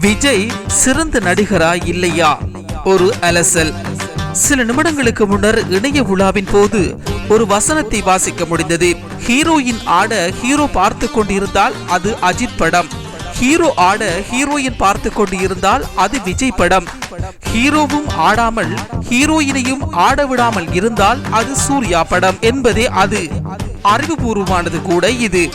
விஜய் சிறந்த நடிகரா இல்லையா? ஒரு அலசல். சில நிமிடங்களுக்கு முன்னர் இணைய விழாவின் போது ஒரு வசனத்தை வாசிக்க முடிந்தது. ஹீரோயின் ஆட ஹீரோ பார்த்து கொண்டிருந்தால் அது அஜித் படம். ஹீரோ ஆட ஹீரோயின் பார்த்து கொண்டு இருந்தால் அது விஜய் படம். ஹீரோவும் ஆடாமல் ஹீரோயினையும் ஆட விடாமல் இருந்தால் அது சூர்யா படம் என்பதே அது. அறிவுபூர்வமானது கூட இது.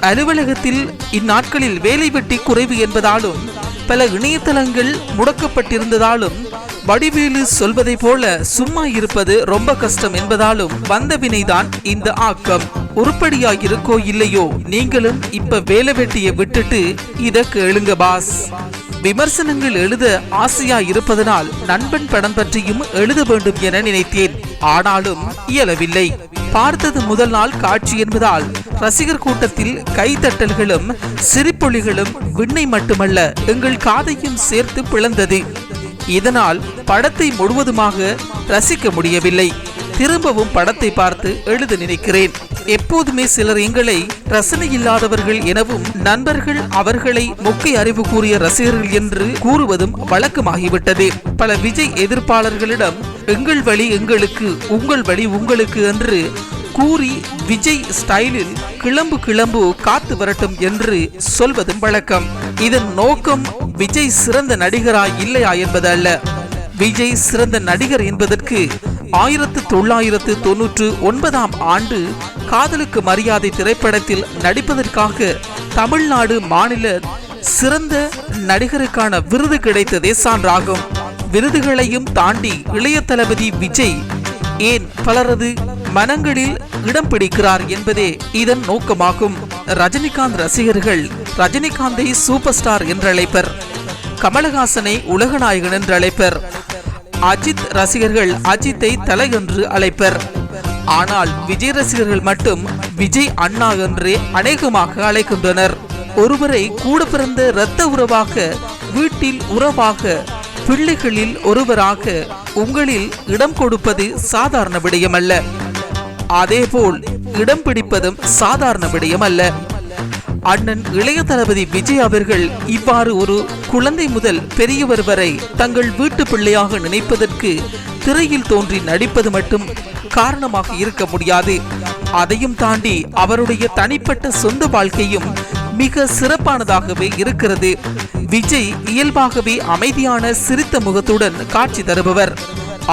அலுவலகத்தில் இந்நாட்களில் வேலை வெட்டி குறைவு என்பதாலும் பல இணையதளங்கள் முடக்கப்பட்டிருந்ததாலும் வடிவேலு சொல்வதை போல சும்மா இருப்பது ரொம்ப கஷ்டம் என்பதாலும் வந்த வினைதான் இந்த ஆக்கம். உருப்படியா இருக்கோ இல்லையோ நீங்களும் இப்ப வேலை வெட்டியை விட்டுட்டு இத கேளுங்க பாஸ். விமர்சனங்கள் எழுத ஆசையா இருப்பதனால் நண்பன் படம் பற்றியும் எழுத வேண்டும் என நினைத்தேன். ஆனாலும் இயலவில்லை. பார்த்தது முதல் நாள் காட்சி என்பதால் ரசிகர் கூட்டத்தில் கைத்தட்டல்களும் சிரிப்பொழிகளும் விண்ணை மட்டுமல்ல எங்கள் காதையும் சேர்த்து பிளந்தது. இதனால் படத்தை முழுவதுமாக ரசிக்க முடியவில்லை. திரும்பவும் படத்தை பார்த்து எழுத நினைக்கிறேன். எப்போதுமே சிலர் எங்களை ரசனை இல்லாதவர்கள் எனவும் நண்பர்கள் அவர்களை முக்கிய அறிவு கூறிய ரசிகர்கள் என்று கூறுவதும் வழக்கமாகிவிட்டது. பல விஜய் எதிர்ப்பாளர்களிடம் எங்கள் வழி எங்களுக்கு உங்கள் வழி உங்களுக்கு என்று கூறி விஜய் ஸ்டைலில் கிளம்பு கிளம்பு காத்து வரட்டும் என்று சொல்வதும் வழக்கம். இதன் நோக்கம் விஜய் சிறந்த நடிகரா இல்லையா என்பது அல்ல விஜய் சிறந்த நடிகர் என்பதற்கு ஆயிரத்து தொள்ளாயிரத்து தொன்னூற்று ஒன்பதாம் ஆண்டு காதலுக்கு மரியாதை திரைப்படத்தில் நடிப்பதற்காக தமிழ்நாடு மாநில சிறந்த நடிகருக்கான விருது கிடைத்ததே சான்றாகும். விருதுகளையும் தாண்டி இளைய தளபதி விஜய் ஏன் பலரது மனங்களில் இடம் பிடிக்கிறார் என்பதே இதன் நோக்கமாகும். ரஜினிகாந்த் ரசிகர்கள் ரஜினிகாந்தை சூப்பர் ஸ்டார் என்று அழைப்பர் கமலஹாசனை உலகநாயகன் என்று அழைப்பர் அஜித் ரசிகர்கள் அஜித்தை தலை என்று அழைப்பர். ஆனால் விஜய் ரசிகர்கள் மட்டும் விஜய் அண்ணா என்றே அநேகமாக அழைக்கின்றனர். ஒருவரை கூட பிறந்த இரத்த உறவாக வீட்டில் உறவாக பிள்ளைகளில் ஒருவராக உங்களில் இடம் கொடுப்பது சாதாரண விடயம் அல்ல அதேபோல் இடம் பிடிப்பதும் சாதாரண விடயம் அல்ல. அண்ணன் இளைய தளபதி விஜய் அவர்கள் இவ்வாறு ஒரு குழந்தை முதல் பெரியவர் வரை தங்கள் வீட்டு பிள்ளையாக நினைப்பதற்கு திரையில் தோன்றி நடிப்பது மட்டும் காரணமாக இருக்க முடியாது. அதையும் தாண்டி அவருடைய தனிப்பட்ட சொந்த வாழ்க்கையும் மிக சிறப்பானதாகவே இருக்கிறது. விஜய் இயல்பாகவே அமைதியான சிரித்த முகத்துடன் காட்சி தருபவர்.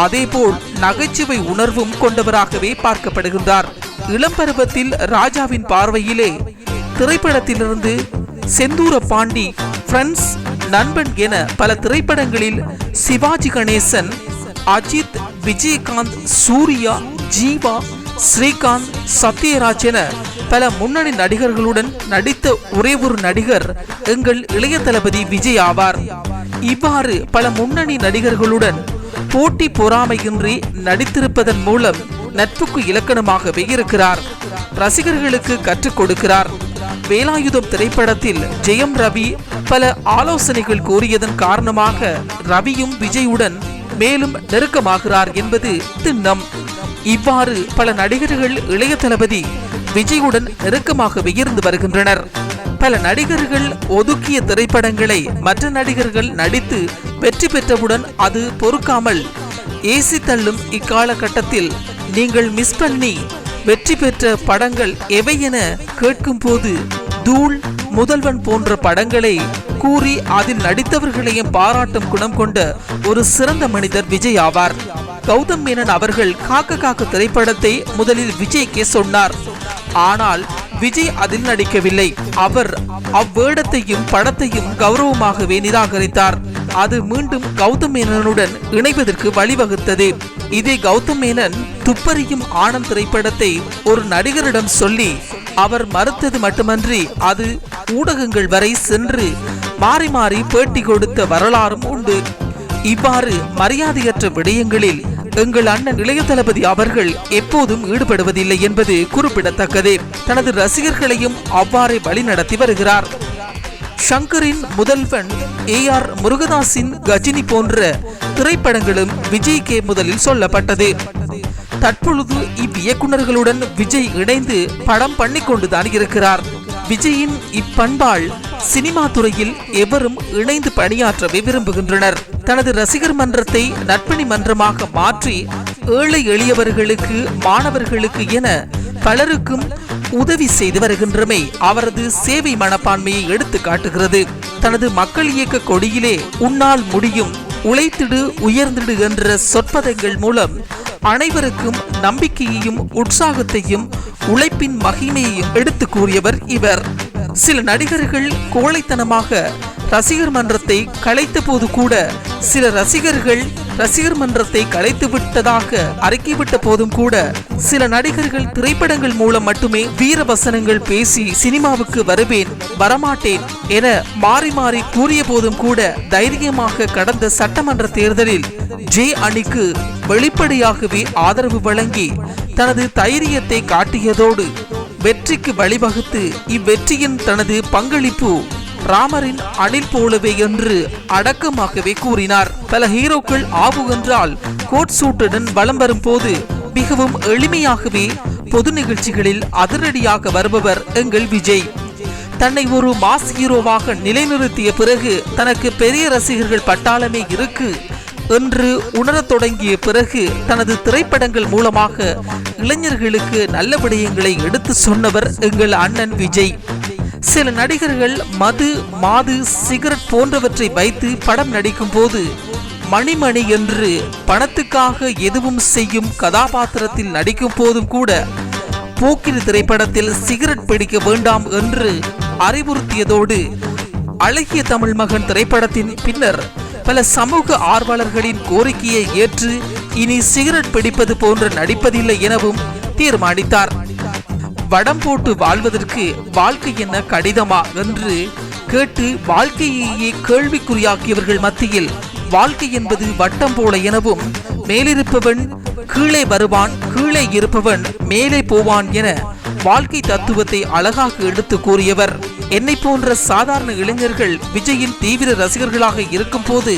அதேபோல் நகைச்சுவை உணர்வும் கொண்டவராகவே பார்க்கப்படுகின்றார். இளம் பருவத்தில் ராஜாவின் பார்வையிலே திரைப்படத்திலிருந்து செந்தூர பாண்டி ஃப்ரெண்ட்ஸ் நண்பன் என பல திரைப்படங்களில் சிவாஜி கணேசன் அஜித் விஜயகாந்த் சூர்யா ஜீவா ஸ்ரீகாந்த் சத்யராஜ் என பல முன்னணி நடிகர்களுடன் நடித்த ஒரே ஒரு நடிகர் எங்கள் இளைய தளபதி விஜய் ஆவார். இவ்வாறு பல முன்னணி நடிகர்களுடன் போட்டி பொறாமையின்றி நடித்திருப்பதன் மூலம் நட்புக்கு இலக்கணமாகவே இருக்கிறார். ரசிகர்களுக்கு கற்றுக் கொடுக்கிறார். வேலாயுதம் திரைப்படத்தில் ஜெயம் ரவி பல ஆலோசனைகள் கூறியதன் காரணமாக ரவியும் விஜயுடன் மேலும் நெருக்கமாகிறார் என்பது திண்ணம். இவ்வாறு பல நடிகர்கள் இளைய தளபதி விஜயுடன் நெருக்கமாகவே இருந்து வருகின்றனர். பல நடிகர்கள் ஒதுக்கிய திரைப்படங்களை மற்ற நடிகர்கள் நடித்து வெற்றி பெற்றவுடன் அது பொறுக்காமல் ஏசி தள்ளும் இக்காலகட்டத்தில் நீங்கள் மிஸ் பண்ணி வெற்றி பெற்ற படங்கள் எவை என கேட்கும் போது தூள் முதல்வன் போன்ற படங்களை கூறி அதில் நடித்தவர்களையும் பாராட்டும் குணம் கொண்ட ஒரு சிறந்த மனிதர் விஜய் ஆவார். கௌதம் மேனன் அவர்கள் காக்க காக்க திரைப்படத்தை முதலில் விஜய்க்கே சொன்னார். ஆனால் விஜய் அதில் நடிக்கவில்லை. அவர் அவ்வேடத்தையும் படத்தையும் கௌரவமாகவே நிராகரித்தார். அது மீண்டும் கௌதம் மேனனுடன் இணைவதற்கு வழிவகுத்தது. இதே கௌதம் மேனன் துப்பறியும் ஆனந்த் திரைப்படத்தை ஒரு நடிகரிடம் சொல்லி அவர் மறுத்தது மட்டுமன்றி அது ஊடகங்கள் வரை சென்று மாறி மாறி பேட்டி கொடுத்த வரலாறும் உண்டு. இவ்வாறு மரியாதையற்ற விடயங்களில் எங்கள் அண்ணன் இளைய தளபதி அவர்கள் எப்போதும் ஈடுபடுவதில்லை என்பது குறிப்பிடத்தக்கது. தனது ரசிகர்களையும் அவ்வாறே வழிநடத்தி வருகிறார். ஷங்கரின் முதல்வன் ஏ ஆர் முருகதாஸின் கஜினி போன்ற திரைப்படங்களும் விஜய் கே முதலில் சொல்லப்பட்டது. தற்பொழுது இவ்வியக்குனர்களுடன் விஜய் இணைந்து படம் பண்ணிக்கொண்டுதான் இருக்கிறார். விஜயின் இப்பண்பால் சினிமா துறையில் எவரும் இணைந்து பணியாற்றவே விரும்புகின்றனர். தனது ரசிகர் மன்றத்தை நட்பணி மன்றமாக மாற்றி ஏழை எளியவர்களுக்கு மாணவர்களுக்கு என பலருக்கும் உதவி செய்து வருகின்றமை அவரது சேவை மனப்பான்மையை எடுத்து காட்டுகிறது. தனது மக்கள் இயக்க கொடியிலே உன்னால் முடியும் உழைத்திடு உயர்ந்திடு என்ற சொற்பதங்கள் மூலம் அனைவருக்கும் நம்பிக்கையையும் உற்சாகத்தையும் உழைப்பின் மகிமையையும் எடுத்து கூறியவர் இவர். சில நடிகர்கள் கோழைத்தனமாக ரசிகர் மன்றத்தை கலைத்த போது கூட சில ரசிகர்கள் ரசிகர் மன்றத்தை கலைத்து விட்டதாக அறிக்கைவிட்ட போதும் கூட சில நடிகர்கள் திரைப்படங்கள் மூலம் மட்டுமே வீர வசனங்கள் பேசி சினிமாவுக்கு வருவேன் வரமாட்டேன் என மாறி மாறி கூறிய போதும் கூட தைரியமாக கடந்த சட்டமன்ற தேர்தலில் ஜே அணிக்கு வெளிப்படையாகவே ஆதரவு வழங்கி தனது தைரியத்தை காட்டியதோடு வெற்றிக்கு வழிவகுத்து இவ்வெற்றியின் தனது பங்களிப்பு ராமரின் அணில் போலவே என்று அடக்கமாகவே கூறினார். பல ஹீரோக்கள் ஆவு என்றால் கோட் சூட்டுடன் வலம் வரும் போது மிகவும் எளிமையாகவே பொது நிகழ்ச்சிகளில் அதிரடியாக வருபவர் எங்கள் விஜய். தன்னை ஒரு மாஸ் ஹீரோவாக நிலைநிறுத்திய பிறகு தனக்கு பெரிய ரசிகர்கள் பட்டாளமே இருக்கு என்று உணரத் தொடங்கிய பிறகு தனது திரைப்படங்கள் மூலமாக இளைஞர்களுக்கு நல்ல விடயங்களை எடுத்து சொன்னவர் எங்கள் அண்ணன் விஜய். சில நடிகர்கள் மது மாது சிகரெட் போன்றவற்றை வைத்து படம் நடிக்கும் போது மணிமணி என்று பணத்துக்காக எதுவும் செய்யும் கதாபாத்திரத்தில் நடிக்கும் போதும் கூட போக்கிரி திரைப்படத்தில் சிகரெட் பிடிக்க வேண்டாம் என்று அறிவுறுத்தியதோடு அழகிய தமிழ் மகன் திரைப்படத்தின் பின்னர் பல சமூக ஆர்வலர்களின் கோரிக்கையை ஏற்று இனி சிகரெட் பிடிப்பது போன்று நடிப்பதில்லை எனவும் தீர்மானித்தார். வடம் போட்டு வாழ்வதற்கு வாழ்க்கை என்ன கடிதமா என்று கேட்டு வாழ்க்கையையே கேள்விக்குறியாக்கியவர்கள் மத்தியில் வாழ்க்கை என்பது வட்டம் போல எனவும் மேலிருப்பவன் கீழே வருவான் கீழே இருப்பவன் மேலே போவான் என வாழ்க்கை தத்துவத்தை அழகாக எடுத்து கூறியவர். என்னை போன்ற சாதாரண இளைஞர்கள் விஜயின் தீவிர ரசிகர்களாக இருக்கும் போது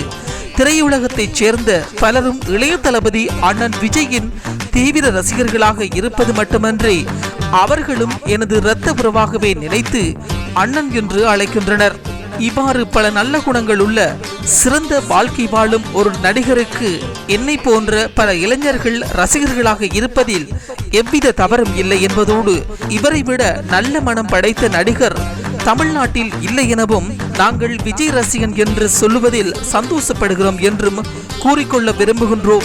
திரையுலகத்தைச் சேர்ந்த பலரும் இளைய தளபதி அண்ணன் விஜயின் தீவிர ரசிகர்களாக இருப்பது மட்டுமன்றி அவர்களும் எனது இரத்த உறவாகவே நினைத்து அண்ணன் என்று அழைக்கின்றனர். இவ்வாறு பல நல்ல குணங்கள் உள்ள சிறந்த வாழ்க்கை வாழும் ஒரு நடிகருக்கு என்னை போன்ற பல இளைஞர்கள் ரசிகர்களாக இருப்பதில் எவ்வித தவறும் இல்லை என்பதோடு இவரை விட நல்ல மனம் படைத்த நடிகர் தமிழ்நாட்டில் இல்லை எனவும் நாங்கள் விஜய் ரசிகன் என்று சொல்லுவதில் சந்தோஷப்படுகிறோம் என்றும் கூறிக்கொள்ள விரும்புகின்றோம்.